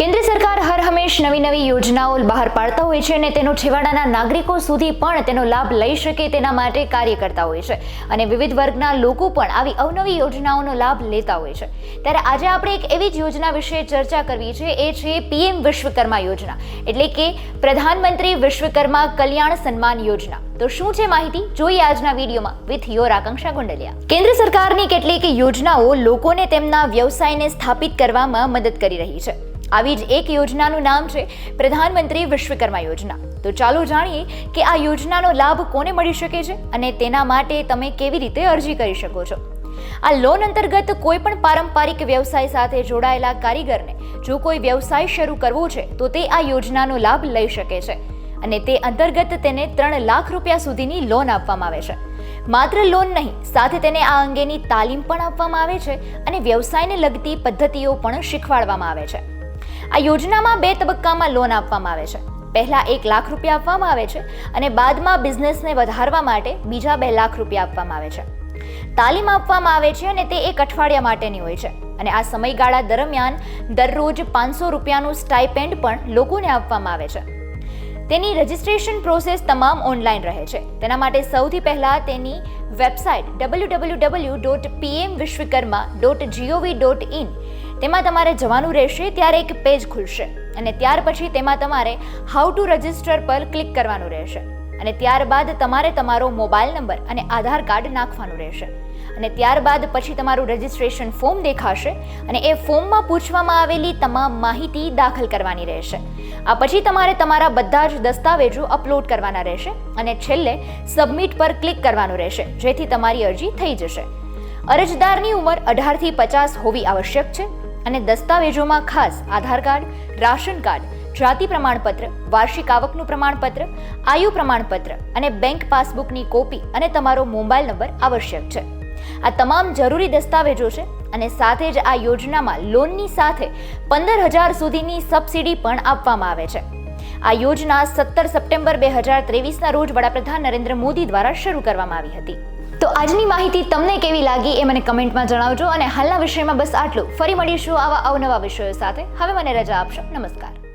કેન્દ્ર સરકાર હર હંમેશ નવી નવી યોજનાઓ બહાર પાડતા હોય છે અને તેનો છેવાડાના નાગરિકો સુધી પણ તેનો લાભ લઈ શકે તેના માટે કાર્ય કરતા હોય છે. અને વિવિધ વર્ગના લોકો પણ આવી અવનવી યોજનાઓનો લાભ લેતા હોય છે. ત્યારે આજે આપણે એક એવી જ યોજના વિશે ચર્ચા કરવી છે. એ છે પીએમ વિશ્વકર્મા યોજના. એટલે કે પ્રધાનમંત્રી વિશ્વકર્મા કલ્યાણ સન્માન યોજના. તો શું છે માહિતી? જોઈએ આજના વિડીયોમાં. With your Akanksha Gundaliya. કેન્દ્ર સરકારની કેટલીક યોજનાઓ લોકોને તેમના વ્યવસાયને સ્થાપિત કરવામાં મદદ કરી રહી છે. આવી જ એક યોજનાનું નામ છે પ્રધાનમંત્રી વિશ્વકર્મા યોજના. તો ચાલો જાણીએ કે આ યોજનાનો લાભ કોને મળી શકે છે અને તેના માટે તમે કેવી રીતે અરજી કરી શકો છો. આ લોન અંતર્ગત કોઈ પણ પારંપરિક વ્યવસાય સાથે જોડાયેલા કારીગરને જો કોઈ વ્યવસાય શરૂ કરવો છે, તો તે આ યોજનાનો લાભ લઈ શકે છે અને તે અંતર્ગત તેને ત્રણ લાખ રૂપિયા સુધીની લોન આપવામાં આવે છે. માત્ર લોન નહીં, સાથે તેને આ અંગેની તાલીમ પણ આપવામાં આવે છે અને વ્યવસાયને લગતી પદ્ધતિઓ પણ શીખવાડવામાં આવે છે. આ યોજનામાં બે તબક્કામાં લોન આપવામાં આવે છે. પહેલા એક લાખ રૂપિયા આપવામાં આવે છે અને બાદમાં બિઝનેસને વધારવા માટે બીજા બે લાખ રૂપિયા આપવામાં આવે છે. તાલીમ આપવામાં આવે છે અને તે એક અઠવાડિયા માટેની હોય છે. અને આ સમયગાળા દરમિયાન દરરોજ પાંચસો રૂપિયાનું સ્ટાઇપેન્ડ પણ લોકોને આપવામાં આવે છે. તેની રજિસ્ટ્રેશન પ્રોસેસ તમામ ઓનલાઈન રહે છે. તેના માટે સૌથી પહેલાં તેની website W W W dot PM Vishwakarma dot G O V dot in તેમાં તમારે જવાનું રહેશે ત્યારે એક પેજ ખુલશે અને ત્યાર પછી તેમાં તમારે હાઉ ટુ રજિસ્ટર પર ક્લિક કરવાનું રહેશે અને ત્યારબાદ તમારે તમારો મોબાઈલ નંબર અને આધાર કાર્ડ નાખવાનું રહેશે અને ત્યારબાદ પછી તમારું રજિસ્ટ્રેશન ફોર્મ દેખાશે અને એ ફોર્મમાં પૂછવામાં આવેલી તમામ માહિતી દાખલ કરવાની રહેશે. આ પછી તમારે તમારા બધા જ દસ્તાવેજો અપલોડ કરવાના રહેશે અને છેલ્લે સબમિટ પર ક્લિક કરવાનું રહેશે, જેથી તમારી અરજી થઈ જશે. અરજદારની ઉંમર અઢારથી પચાસ હોવી આવશ્યક છે. અને દસ્તાવેજોમાં ખાસ આધાર કાર્ડ, રાશન કાર્ડ, જાતિ પ્રમાણપત્ર, વાર્ષિક આવકનું પ્રમાણપત્ર, આયુ પ્રમાણપત્ર અને બેંક પાસબુકની કોપી અને તમારો મોબાઈલ નંબર આવશ્યક છે. આ તમામ જરૂરી દસ્તાવેજો છે અને સાથે જ આ યોજનામાં લોનની સાથે પંદર હજાર સુધીની સબસિડી પણ આપવામાં આવે છે. આ યોજના સત્તર સપ્ટેમ્બર બે હજાર ત્રેવીસના રોજ વડાપ્રધાન નરેન્દ્ર મોદી દ્વારા શરૂ કરવામાં આવી હતી. તો આજની માહિતી તમને કેવી લાગી એ મને કમેન્ટમાં જણાવજો અને હાલના વિષયમાં બસ આટલું. ફરી મળીશું આવા અવનવા વિષયો સાથે. હવે મને રજા આપશો. નમસ્કાર.